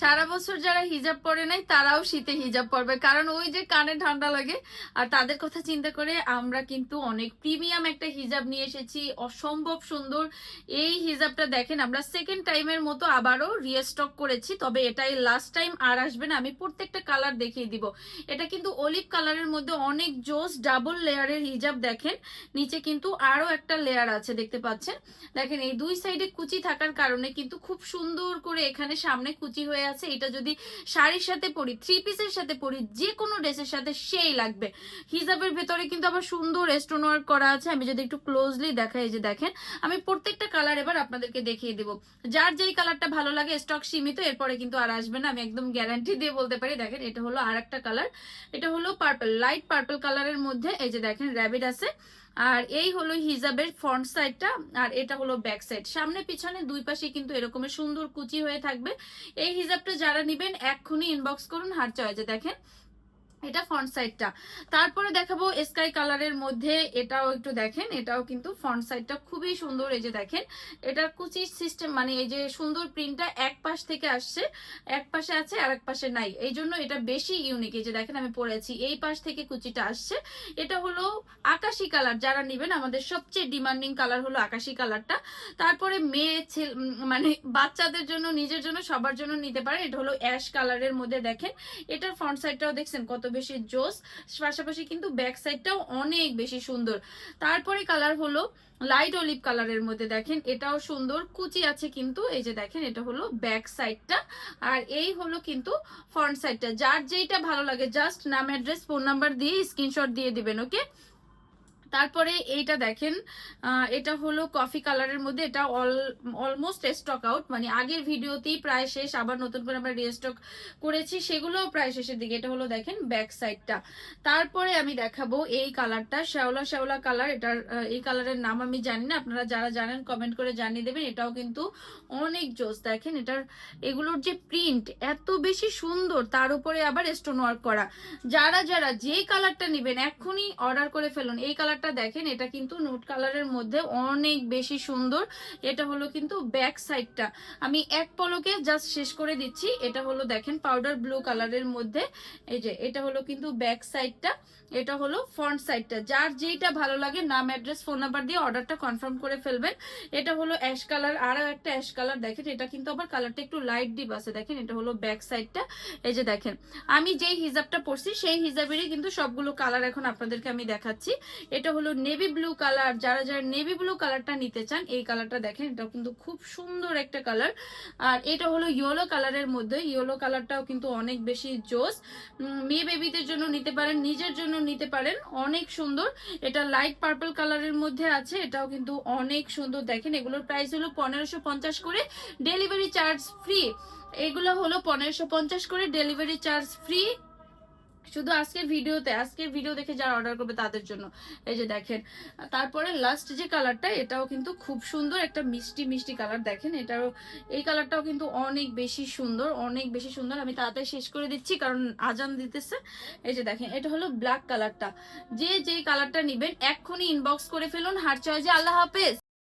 সারা বছর যারা হিজাব পরে নাই, তারাও শীতে হিজাব পরবে। কারণ ওই যে কানে ঠান্ডা লাগে, আর তাদের কথা চিন্তা করে আমরা কিন্তু অনেক প্রিমিয়াম একটা হিজাব নিয়ে এসেছি, অসম্ভব সুন্দর। এই হিজাবটা দেখেন, আমরা সেকেন্ড টাইমের মতো আবারও রিস্টক করেছি, তবে এটাই লাস্ট টাইম আর আসবে না, আমি প্রত্যেকটা কালার দেখিয়ে দিব। এটা কিন্তু অলিভ কালারের মধ্যে অনেক জোস ডাবল লেয়ারের হিজাব দেখেন, নিচে কিন্তু আরও একটা লেয়ার আছে, দেখতে পাচ্ছেন? দেখেন, এই দুই সাইডে কুচি থাকার কারণে কিন্তু খুব সুন্দর করে এখানে সামনে কুচি হয়ে আছে, এটা যদি শাড়ির সাথে পরি থ্রি পিসের সাথে পরি, যে কোনো ড্রেসের সাথে সেই লাগবে। হিজাবের ভেতরে কিন্তু আবার সুন্দর স্টোন ওয়ার্ক করা আছে, আমি যদি একটু ক্লোজলি দেখাই যে দেখেন, আমি প্রত্যেকটা কালার এবার আপনাদেরকে দেখিয়ে দিব। যার যেই কালারটা ভালো লাগে স্টক সীমিত, এরপরে কিন্তু আর আসবে না, আমি একদম গ্যারান্টি দিয়ে বলতে পারি, দেখেন, এটা হলো আর একটা কালার এটা হলো পার্পল লাইট পার্পল কালারের মধ্যে, এই যে দেখেন র্যাবিট আছে আর এই হলো হিজাবের ফ্রন্ট সাইডটা আর এটা হলো ব্যাক সাইড সামনে পিছনে দুই পাশে কিন্তু এরকমের সুন্দর কুচি হয়ে থাকবে। এই হিজাবটা যারা নিবেন, এক্ষুনি ইনবক্স করুন হার চয়েজে দেখেন। এটা ফ্রন্ট সাইডটা তারপরে দেখাবো স্কাই কালারের মধ্যে, এটাও একটু দেখেন, এটাও কিন্তু ফ্রন্ট সাইডটা খুবই সুন্দর, এই যে দেখেন। এটার কুচির সিস্টেম মানে এই যে সুন্দর প্রিন্টটা এক পাশ থেকে আসছে, এক পাশে আছে আর এক পাশে নাই। এই জন্য এটা বেশি ইউনিক এই যে দেখেন আমি পরেছি এই পাশ থেকে কুচিটা আসছে। এটা হলো আকাশি কালার যারা নেবেন, আমাদের সবচেয়ে ডিমান্ডিং কালার হলো আকাশি কালারটা তারপরে মেয়ে, ছেলে মানে বাচ্চাদের জন্য, নিজের জন্য, সবার জন্য নিতে পারে এটা হলো অ্যাশ কালারের মধ্যে দেখেন। এটার ফ্রন্ট সাইডটাও দেখছেন কত বেশি জোস, পাশাপাশি কিন্তু ব্যাক সাইডটাও অনেক বেশি সুন্দর। তারপরে কালার হলো লাইট অলিভ কালারের মধ্যে দেখেন, এটাও সুন্দর, কুচি আছে কিন্তু, এই যে দেখেন, এটা হলো ব্যাক সাইডটা আর এই হলো কিন্তু ফ্রন্ট সাইডটা যার যেইটা ভালো লাগে জাস্ট নাম অ্যাড্রেস ফোন নাম্বার দিয়ে স্ক্রিনশট দিয়ে দিবেন ওকে তারপরে এইটা দেখেন এটা হলো কফি কালারের মধ্যে এটা অল অলমোস্ট স্টক আউট মানে আগের ভিডিওতেই প্রায় শেষ, আবার নতুন করে আমরা রিস্টক করেছি, সেগুলোও প্রায় শেষের দিকে। এটা হলো দেখেন ব্যাক সাইডটা তারপরে আমি দেখাবো এই কালারটা শ্যাওলা শ্যাওলা কালার এটার এই কালারের নাম আমি জানি না, আপনারা যারা জানেন কমেন্ট করে জানিয়ে দেবেন, এটাও কিন্তু অনেক জোস। দেখেন এটার, এগুলোর যে প্রিন্ট এত বেশি সুন্দর, তার উপরে আবার স্টোন ওয়ার্ক করা। যারা যারা যে কালারটা নেবেন, এক্ষুনি অর্ডার করে ফেলুন। এই কালারটা দেখেন, এটা কিন্তু নোট কালারের মধ্যে অনেক বেশি সুন্দর। এটা হলো কিন্তু ব্যাক সাইডটা আমি এক পলকে জাস্ট শেষ করে দিচ্ছি। এটা হলো দেখেন পাউডার ব্লু কালারের মধ্যে। এই যে, এটা হলো কিন্তু ব্যাক সাইডটা এটা হলো ফ্রন্ট সাইডটা যার যেইটা ভালো লাগে, নাম অ্যাড্রেস ফোন নাম্বার দিয়ে অর্ডারটা কনফার্ম করে ফেলবেন। এটা হলো অ্যাশ কালার আরও একটা অ্যাশ কালার দেখেন, এটা কিন্তু আবার কালারটা একটু লাইট ডিপ আছে। দেখেন, এটা হলো ব্যাক সাইডটা এই যে দেখেন, আমি যেই হিজাবটা পরছি, সেই হিজাবেরই কিন্তু সবগুলো কালার এখন আপনাদেরকে আমি দেখাচ্ছি। এটা হলো নেভি ব্লু কালার যারা যারা নেভি ব্লু কালারটা নিতে চান, এই কালারটা দেখেন এটা কিন্তু খুব সুন্দর একটা কালার আর এটা হলো ইয়েলো কালারের মধ্যে। ইয়েলো কালারটাও কিন্তু অনেক বেশি জোস। মেয়ে বেবিদের জন্য নিতে পারেন, নিজের জন্য নিতে পারেন, অনেক সুন্দর। এটা লাইট পার্পল কালারের মধ্যে আছে, এটাও কিন্তু অনেক সুন্দর। দেখেন, এগুলোর প্রাইস হলো পনেরোশো করে ডেলিভারি চার্জ ফ্রি এগুলো হলো পনেরোশো করে ডেলিভারি চার্জ ফ্রি শুধু আজকের ভিডিওতে, আজকের ভিডিও দেখে যারা অর্ডার করবে তাদের জন্য। এই যে দেখেন, তারপরে লাস্ট যে কালারটা এটাও কিন্তু খুব সুন্দর একটা মিষ্টি মিষ্টি কালার দেখেন। এটাও এই কালারটাও কিন্তু অনেক বেশি সুন্দর, অনেক বেশি সুন্দর। আমি তাড়াতাড়ি শেষ করে দিচ্ছি, কারণ আজান দিতেছে। এই যে দেখেন, এটা হলো ব্ল্যাক কালারটা যে যে কালারটা নেবেন, এক্ষুনি ইনবক্স করে ফেলুন। হার চয়েজে আল্লাহ হাফেজ।